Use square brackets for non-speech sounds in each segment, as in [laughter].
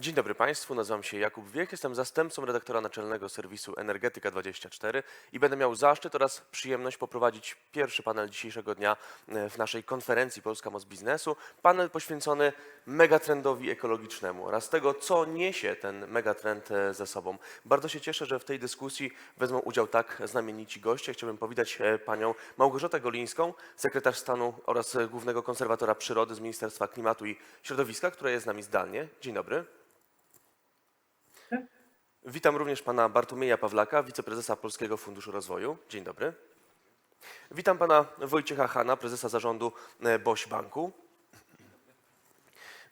Dzień dobry Państwu, nazywam się Jakub Wiech, jestem zastępcą redaktora naczelnego serwisu Energetyka24 i będę miał zaszczyt oraz przyjemność poprowadzić pierwszy panel dzisiejszego dnia e, w naszej konferencji Polska Moc Biznesu. Panel poświęcony megatrendowi ekologicznemu oraz tego, co niesie ten megatrend e, ze sobą. Bardzo się cieszę, że w tej dyskusji wezmą udział tak znamienici goście. Chciałbym powitać e, panią Małgorzatę Golińską, sekretarz stanu oraz głównego konserwatora przyrody z Ministerstwa Klimatu i Środowiska, która jest z nami zdalnie. Dzień dobry. Witam również pana Bartłomieja Pawlaka, wiceprezesa Polskiego Funduszu Rozwoju. Dzień dobry. Witam pana Wojciecha Hana, prezesa zarządu e, BOŚ Banku.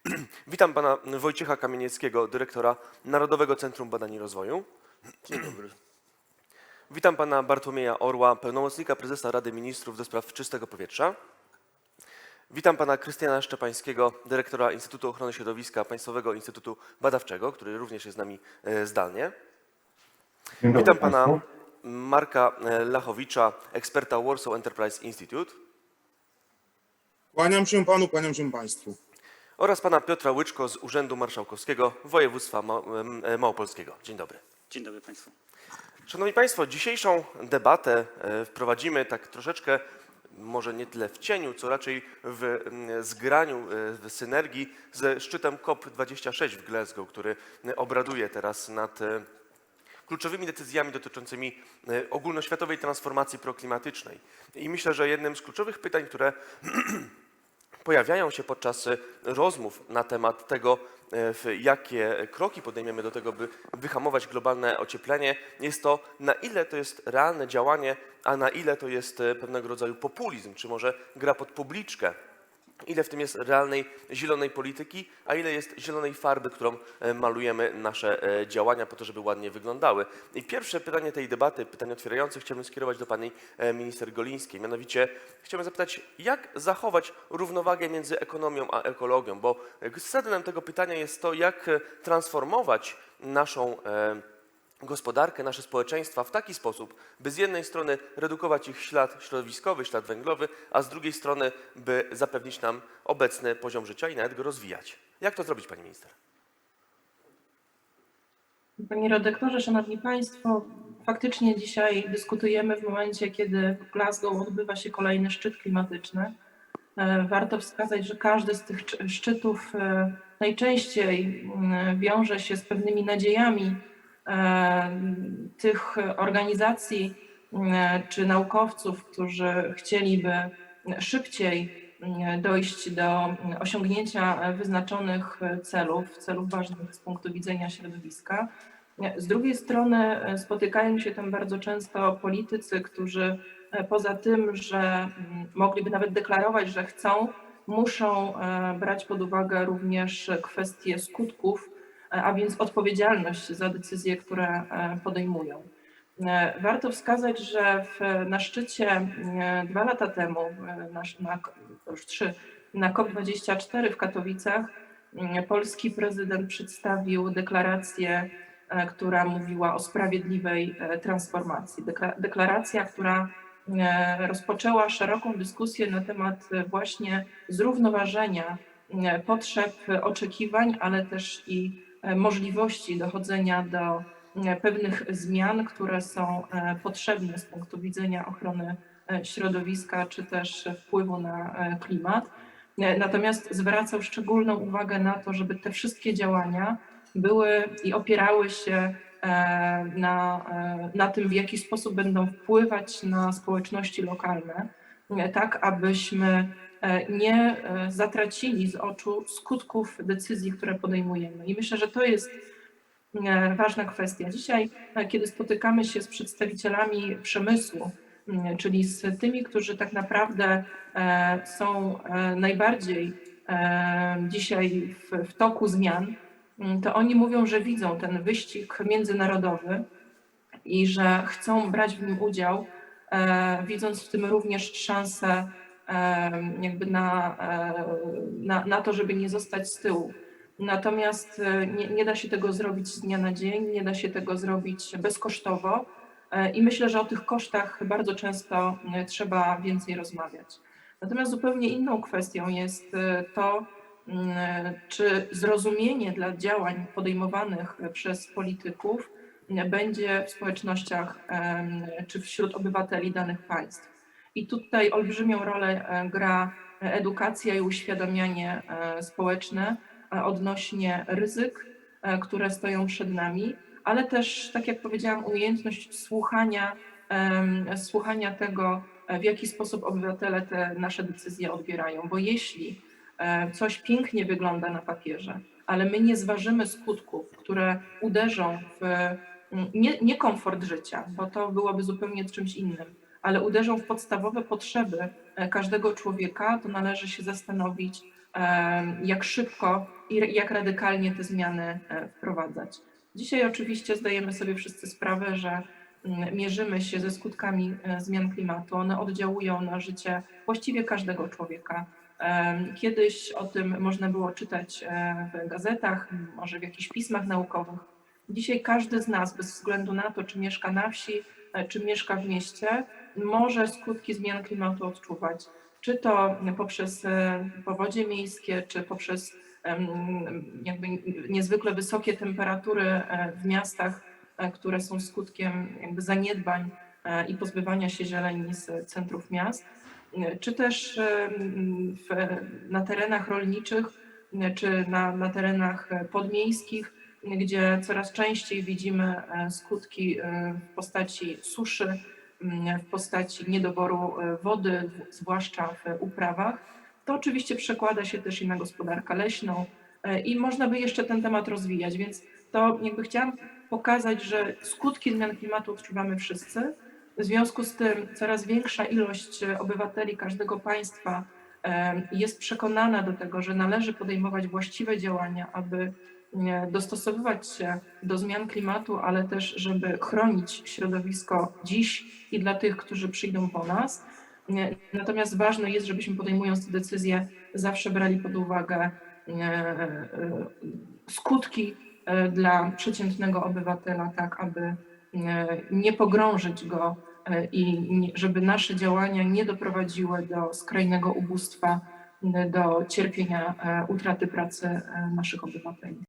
[clears throat] Witam pana Wojciecha Kamienieckiego, dyrektora Narodowego Centrum Badań i Rozwoju. Dzień dobry. Witam pana Bartłomieja Orła, pełnomocnika prezesa Rady Ministrów do spraw czystego powietrza. Witam pana Krystiana Szczepańskiego, dyrektora Instytutu Ochrony Środowiska Państwowego Instytutu Badawczego, który również jest z nami e, zdalnie. Dobry Witam pana państwu. Marka e, Lachowicza, eksperta Warsaw Enterprise Institute Kłaniam się panu, kłaniam się państwu. oraz pana Piotra Łyczko z Urzędu Marszałkowskiego Województwa e, Małopolskiego. Dzień dobry. Dzień dobry Państwu. Szanowni Państwo, dzisiejszą debatę wprowadzimy tak troszeczkę, może nie tyle w cieniu, co raczej w mm, zgraniu, e, w synergii ze szczytem COP26 w Glasgow, który e, obraduje teraz nad e, kluczowymi decyzjami dotyczącymi ogólnoświatowej transformacji proklimatycznej. I myślę, że jednym z kluczowych pytań, które [clears throat] pojawiają się podczas e, rozmów na temat tego, e, jakie kroki podejmiemy do tego, by wyhamować globalne ocieplenie, jest to, na ile to jest realne działanie, a na ile to jest e, pewnego rodzaju populizm, czy może gra pod publiczkę. Ile w tym jest realnej zielonej polityki, a ile jest zielonej farby, którą e, malujemy nasze e, działania po to, żeby ładnie wyglądały. I pierwsze pytanie tej debaty, pytanie otwierające, chciałbym skierować do pani e, minister Golińskiej. Mianowicie chciałbym zapytać, jak zachować równowagę między ekonomią a ekologią, bo sednem tego pytania jest to, jak transformować naszą gospodarkę, nasze społeczeństwa w taki sposób, by z jednej strony redukować ich ślad środowiskowy, ślad węglowy, a z drugiej strony, by zapewnić nam obecny poziom życia i nawet go rozwijać. Jak to zrobić, pani minister? Panie redaktorze, szanowni państwo, faktycznie dzisiaj dyskutujemy w momencie, kiedy w Glasgow odbywa się kolejny szczyt klimatyczny. E, Warto wskazać, że każdy z tych sz- szczytów e, najczęściej mm, wiąże się z pewnymi nadziejami tych organizacji czy naukowców, którzy chcieliby szybciej dojść do osiągnięcia wyznaczonych celów, celów ważnych z punktu widzenia środowiska. Z drugiej strony e, spotykają się tam bardzo często politycy, którzy e, poza tym, że mogliby nawet deklarować, że chcą, muszą e, brać pod uwagę również kwestie skutków, a więc odpowiedzialność za decyzje, które e, podejmują. E, Warto wskazać, że w, na szczycie e, dwa lata temu, na, na, już trzy, na COP24 w Katowicach, polski prezydent przedstawił deklarację, która mówiła o sprawiedliwej transformacji. Dekla- Deklaracja, która rozpoczęła szeroką dyskusję na temat właśnie zrównoważenia potrzeb, oczekiwań, ale też i możliwości dochodzenia do e, pewnych zmian, które są e, potrzebne z punktu widzenia ochrony e, środowiska czy też wpływu na e, klimat. E, Natomiast zwracał szczególną uwagę na to, żeby te wszystkie działania były i opierały się e, na, e, na tym, w jaki sposób będą wpływać na społeczności lokalne, e, tak abyśmy e, nie e, zatracili z oczu skutków decyzji, które podejmujemy. I myślę, że to jest e, ważna kwestia. Dzisiaj, e, kiedy spotykamy się z przedstawicielami przemysłu, czyli z tymi, którzy tak naprawdę e, są e, najbardziej e, dzisiaj w, w toku zmian, to oni mówią, że widzą ten wyścig międzynarodowy i że chcą brać w nim udział, e, widząc w tym również szansę e, jakby na, na, na to, żeby nie zostać z tyłu. Natomiast e, nie, nie da się tego zrobić z dnia na dzień, nie da się tego zrobić bezkosztowo e, i myślę, że o tych kosztach bardzo często e, trzeba więcej rozmawiać. Natomiast zupełnie inną kwestią jest to, mm, czy zrozumienie dla działań podejmowanych przez polityków będzie w społecznościach czy wśród obywateli danych państw. I tutaj olbrzymią rolę e, gra edukacja i uświadamianie e, społeczne e, odnośnie ryzyk, e, które stoją przed nami, ale też, tak jak powiedziałam, umiejętność słuchania, słuchania tego, e, w jaki sposób obywatele te nasze decyzje odbierają. Bo jeśli e, coś pięknie wygląda na papierze, ale my nie zważymy skutków, które uderzą w mm, nie, nie życia, bo to byłoby zupełnie czymś innym, ale uderzą w podstawowe potrzeby e, każdego człowieka, to należy się zastanowić, e, jak szybko i jak radykalnie te zmiany e, wprowadzać. Dzisiaj oczywiście zdajemy sobie wszyscy sprawę, że mm, mierzymy się ze skutkami zmian klimatu. One oddziałują na życie właściwie każdego człowieka. Kiedyś o tym można było czytać w gazetach, może w jakichś pismach naukowych. Dzisiaj każdy z nas, bez względu na to, czy mieszka na wsi, czy mieszka w mieście, może skutki zmian klimatu odczuwać. Czy to poprzez e, powodzie miejskie, czy poprzez jakby niezwykle wysokie temperatury e, w miastach, e, które są skutkiem jakby zaniedbań i pozbywania się zieleni z centrów miast, czy też w, na terenach rolniczych, czy na, na terenach podmiejskich, gdzie coraz częściej widzimy skutki w postaci suszy, w postaci niedoboru e, wody, zwłaszcza w uprawach. To oczywiście przekłada się też i na gospodarkę leśną e, i można by jeszcze ten temat rozwijać, więc to jakby chciałam pokazać, że skutki zmian klimatu odczuwamy wszyscy. W związku z tym coraz większa ilość e, obywateli każdego państwa jest przekonana do tego, że należy podejmować właściwe działania, aby dostosowywać się do zmian klimatu, ale też, żeby chronić środowisko dziś i dla tych, którzy przyjdą po nas. Nie, Natomiast ważne jest, żebyśmy podejmując te decyzje zawsze brali pod uwagę e, e, skutki e, dla przeciętnego obywatela, tak aby e, nie pogrążyć go e, i żeby nasze działania nie doprowadziły do skrajnego ubóstwa, e, do cierpienia, e, utraty pracy e, naszych obywateli.